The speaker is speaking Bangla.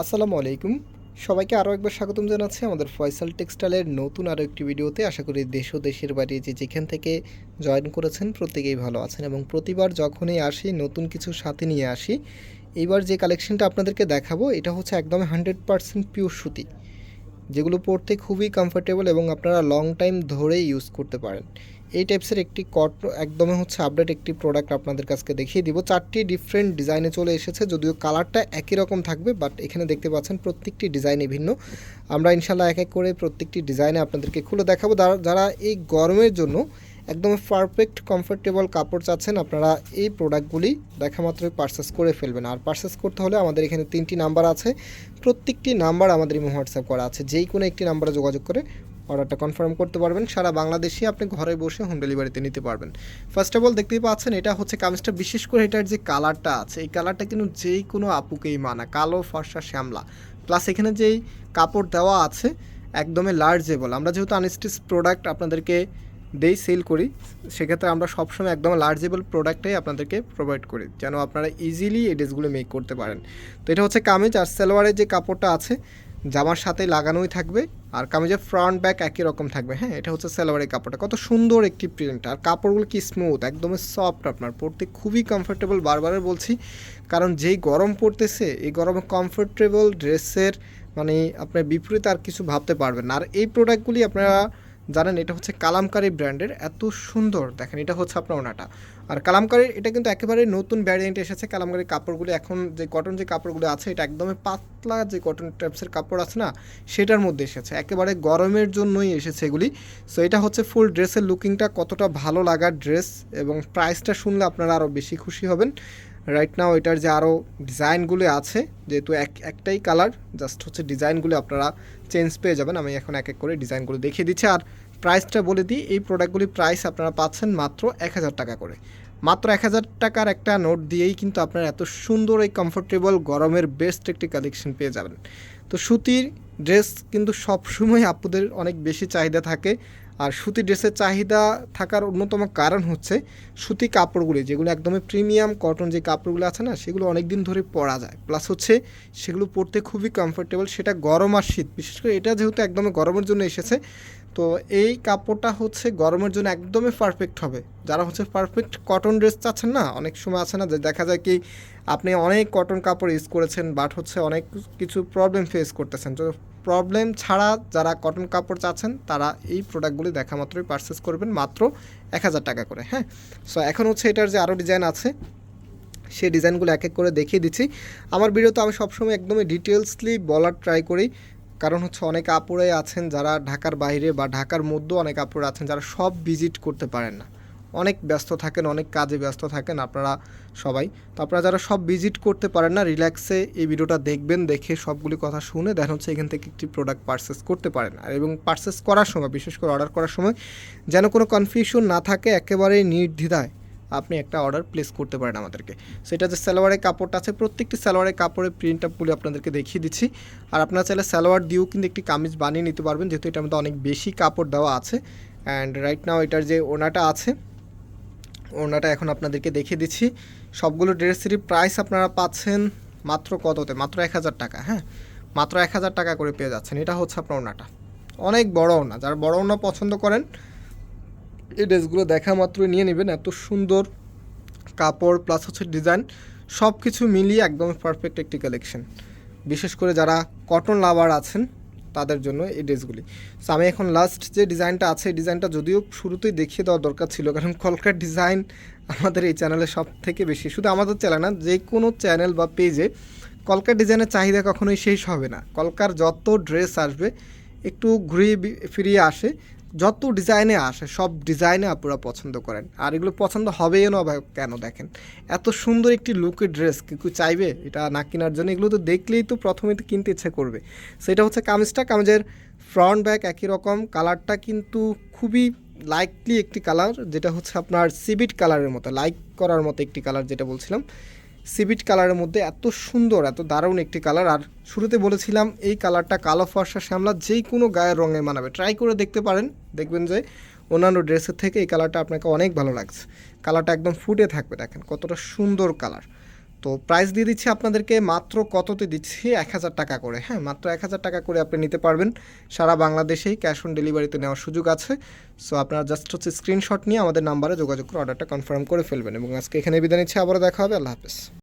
আসসালামু আলাইকুম। সবাইকে আরও একবার স্বাগতম জানাচ্ছি আমাদের ফয়সাল টেক্সটাইলের নতুন আরও একটি ভিডিওতে। আশা করি দেশ ও দেশের বাইরে যে যেখান থেকে জয়েন করেছেন প্রত্যেকেই ভালো আছেন এবং প্রতিবার যখনই আসি, নতুন কিছু সাথে নিয়ে আসি, এইবার যে কালেকশনটা আপনাদেরকে দেখাবো, এটা হচ্ছে একদম হান্ড্রেড পারসেন্ট পিওর সুতি, যেগুলো পরতে খুবই কমফোর্টেবল এবং আপনারা লং টাইম ধরে ইউজ করতে পারেন। এই টাইপসের একটি কট একদমই হচ্ছে আপডেট একটি প্রোডাক্ট আপনাদের কাছকে দেখিয়ে দিব। চারটি ডিফারেন্ট ডিজাইনে চলে এসেছে, যদিও কালারটা একই রকম থাকবে বাট এখানে দেখতে পাচ্ছেন প্রত্যেকটি ডিজাইনই ভিন্ন। আমরা ইনশাল্লাহ এক এক করে প্রত্যেকটি ডিজাইনে আপনাদেরকে খুলে দেখাবো। যারা- এই গরমের জন্য একদম পারফেক্ট কমফোর্টেবল কাপড় চাচ্ছেন, আপনারা এই প্রোডাক্টগুলি দেখা মাত্রই পারচেস করে ফেলবেন। আর পারচেস করতে হলে আমাদের এখানে তিনটি নাম্বার আছে। প্রত্যেকটি নাম্বার আমাদের হোয়াটসঅ্যাপ করা আছে। যেই কোনো একটি নাম্বারে যোগাযোগ করে অর্ডারটা কনফার্ম করতে পারবেন। সারা বাংলাদেশে আপনি ঘরে বসে হোম ডেলিভারিতে নিতে পারবেন। ফার্স্ট অফ অল দেখতেই পাচ্ছেন, এটা হচ্ছে কামিজটা। বিশেষ করে এটার যে কালারটা আছে, এই কালারটা কিন্তু যেই কোনো আপুকেই মানা, কালো, ফর্সা, শ্যামলা। প্লাস এখানে যেই কাপড় দেওয়া আছে, একদমই লার্জেবল আমরা যেহেতু আনস্টিচ প্রোডাক্ট আপনাদেরকে দেই সেল করি, সেক্ষেত্রে আমরা সবসময় একদম লার্জেবল প্রোডাক্টটাই আপনাদেরকে প্রোভাইড করি, যেন আপনারা ইজিলি এই ড্রেসগুলো মেক করতে পারেন। তো এটা হচ্ছে কামিজ, আর সালোয়ারের যে কাপড়টা আছে জামার সাথে লাগানোই থাকবে আর কামিজের ফ্রন্ট ব্যাক একই রকম থাকবে। হ্যাঁ এটা হচ্ছে সালোয়ারের কাপড়টা। কত সুন্দর একটি প্রিন্ট আর কাপড়গুলো কি স্মুথ একদমই সফট আপনার। পরতে খুবই কমফোর্টেবল বারবার বলছি। কারণ যেই গরম পড়তেছে, এই গরমে কমফোর্টেবল ড্রেসের মানে আপনার বিপরীত আর কিছু ভাবতে পারবেন আর এই প্রোডাক্টগুলি আপনারা জানেন, এটা হচ্ছে কালামকারি ব্র্যান্ডের, এত সুন্দর, দেখেন, এটা হচ্ছে আপনার ওনাটা। আর কালামকারির, এটা কিন্তু একেবারে নতুন ভ্যারিয়েন্ট এসেছে, কালামকারির কাপড়গুলো, এখন যে কটন যে কাপড়গুলো আছে, এটা একদমই পাতলা যে কটন টাইপসের কাপড় আছে না, সেটার মধ্যে এসেছে। একেবারে গরমের জন্যই এসেছে এগুলি। সো এটা হচ্ছে ফুল ড্রেসের লুকিংটা কতটা ভালো লাগার ড্রেস এবং প্রাইসটা শুনলে আপনারা আরও বেশি খুশি হবেন। রাইট নাও এটার যে আরও ডিজাইনগুলো আছে, যেহেতু এক, একটাই কালার জাস্ট হচ্ছে ডিজাইনগুলো আপনারা চেঞ্জ পেয়ে যাবেন। আমি এখন এক এক করে ডিজাইনগুলো দেখিয়ে দিচ্ছি। আর প্রাইসটা বলে দিই, এই প্রোডাক্টগুলির প্রাইস আপনারা পাচ্ছেন মাত্র এক হাজার টাকা করে। মাত্র এক হাজার টাকার একটা নোট দিয়েই কিন্তু আপনারা এত সুন্দর এই কমফোর্টেবল গরমের বেস্ট একটি কালেকশন পেয়ে যাবেন। তো সুতির ড্রেস কিন্তু সবসময় আপুদের অনেক বেশি চাহিদা থাকে। আর সুতি ড্রেসের চাহিদা থাকার অন্যতম কারণ হচ্ছে সুতি কাপড়গুলি, যেগুলো একদমই প্রিমিয়াম কটন যে কাপড়গুলো আছে না, সেগুলো অনেক দিন ধরে পরা যায়। প্লাস হচ্ছে সেগুলো পরতে খুবই কমফোর্টেবল সেটা গরম আর শীত। বিশেষ করে এটা যেহেতু একদমই গরমের জন্য এসেছে, তো এই কাপড়টা হচ্ছে গরমের জন্য একদমই পারফেক্ট হবে। যারা হচ্ছে পারফেক্ট কটন ড্রেস চাচ্ছেন না, অনেক সময় আছে না যে দেখা যায় কি আপনি অনেক কটন কাপড় ইউজ করেছেন বাট হচ্ছে অনেক কিছু প্রবলেম ফেস করতেছেন। তো প্রবলেম ছাড়া যারা কটন কাপড় চাচ্ছেন, তারা এই প্রোডাক্টগুলি দেখা মাত্রই পারচেস করবেন মাত্র এক হাজার টাকা করে হ্যাঁ? সো এখন হচ্ছে এটার যে আরও ডিজাইন আছে, সেই ডিজাইনগুলো এক এক করে দেখিয়ে দিচ্ছি। আমার ভিডিওতে আমি সবসময় একদমই ডিটেলসলি বলার ট্রাই করি, কারণ হচ্ছে অনেক আপুরে আছেন যারা ঢাকার বাইরে বা ঢাকার মধ্যেও অনেক আপুরে আছেন, যারা সব ভিজিট করতে পারেন না। অনেক ব্যস্ত থাকেন, অনেক কাজে ব্যস্ত থাকেন আপনারা সবাই। তো আপনারা যারা সব ভিজিট করতে পারেন না রিল্যাক্সে এই ভিডিওটা দেখবেন, দেখে সবগুলি কথা শুনে দেন হচ্ছে এখান থেকে একটি প্রোডাক্ট পারচেস করতে পারেন। আর এবং পারচেস করার সময়, বিশেষ করে অর্ডার করার সময় যেন কোনো কনফিউশন না থাকে, একেবারেই নির্দ্বিধায় আপনি একটা অর্ডার প্লেস করতে পারেন আমাদেরকে। সেটা যে সালোয়ারের কাপড়টা আছে, প্রত্যেকটি সালোয়ারের কাপড়ের প্রিন্ট আপগুলি আপনাদেরকে দেখিয়ে দিচ্ছি। আর আপনারা চাইলে সালোয়ার দিয়েও কিন্তু একটি কামিজ বানিয়ে নিতে পারবেন, যেহেতু এটার মধ্যে অনেক বেশি কাপড় দেওয়া আছে। অ্যান্ড রাইট নাও এটার যে ওনাটা আছে ওনাটা এখন আপনাদেরকে দেখিয়ে দিচ্ছি। সবগুলো ড্রেসেরই প্রাইস আপনারা পাচ্ছেন মাত্র কততে? মাত্র এক হাজার টাকা হ্যাঁ? মাত্র এক হাজার টাকা করে পেয়ে যাচ্ছেন। এটা হচ্ছে আপনার ওনাটা অনেক বড় ওনা যারা বড় ওনা পছন্দ করেন, এই ড্রেসগুলো দেখা মাত্রই নিয়ে নেবেন। এত সুন্দর কাপড় প্লাস হচ্ছে ডিজাইন সব কিছু মিলিয়ে একদম পারফেক্ট একটি কালেকশন বিশেষ করে যারা কটন লাভার আছেন তাদের জন্য এই ড্রেসগুলি। সো আমি এখন লাস্ট যে ডিজাইনটা আছে, এই ডিজাইনটা যদিও শুরুতেই দেখিয়ে দেওয়ার দরকার ছিল, কারণ কলকার ডিজাইন আমাদের এই চ্যানেলে সব থেকে বেশি। শুধু আমাদের চ্যানেল না, যে কোনো চ্যানেল বা পেজে কলকার ডিজাইনের চাহিদা কখনোই শেষ হবে না। কলকার যত ড্রেস আসবে, একটু ঘুরিয়ে ফিরিয়ে আসে যত ডিজাইনে আসে, সব ডিজাইনে আপনারা পছন্দ করেন। আর এগুলো পছন্দ হবেই না বা কেন দেখেন? এত সুন্দর একটি লুকের ড্রেস কেউ চাইবে? এটা না কেনার জন্য এগুলো তো দেখলেই তো প্রথমে তো কিনতে ইচ্ছে করবে। সেটা হচ্ছে কামিজটা। কামিজের ফ্রন্ট ব্যাক একই রকম। কালারটা কিন্তু খুবই লাইকলি একটি কালার যেটা হচ্ছে আপনার সিবিট কালারের মতো লাইক করার মতো একটি কালার যেটা বলছিলাম। সিবিট কালারের মধ্যে এত সুন্দর, এত দারুণ একটি কালার আর শুরুতে বলেছিলাম, এই কালারটা কালো ফর্সা শ্যামলা যেই কোনো গায়ের রঙে মানাবে। ট্রাই করে দেখতে পারেন, দেখবেন যে অন্যান্য ড্রেসের থেকে এই কালারটা আপনাকে অনেক ভালো লাগছে। কালারটা একদম ফুটে থাকবে, দেখেন কতটা সুন্দর কালার তো প্রাইস দিয়ে দিচ্ছি আপনাদেরকে মাত্র কততে দিচ্ছি? এক হাজার টাকা করে। হ্যাঁ মাত্র এক হাজার টাকা করে আপনি নিতে পারবেন। সারা বাংলাদেশেই ক্যাশ অন ডেলিভারিতে নেওয়ার সুযোগ আছে। সো আপনারা জাস্ট হচ্ছে স্ক্রিনশট নিয়ে আমাদের নাম্বারে যোগাযোগ করে অর্ডারটা কনফার্ম করে ফেলবেন। এবং আজকে এখানে বিদায় নিচ্ছে। আবারও দেখা হবে। আল্লাহ হাফেজ।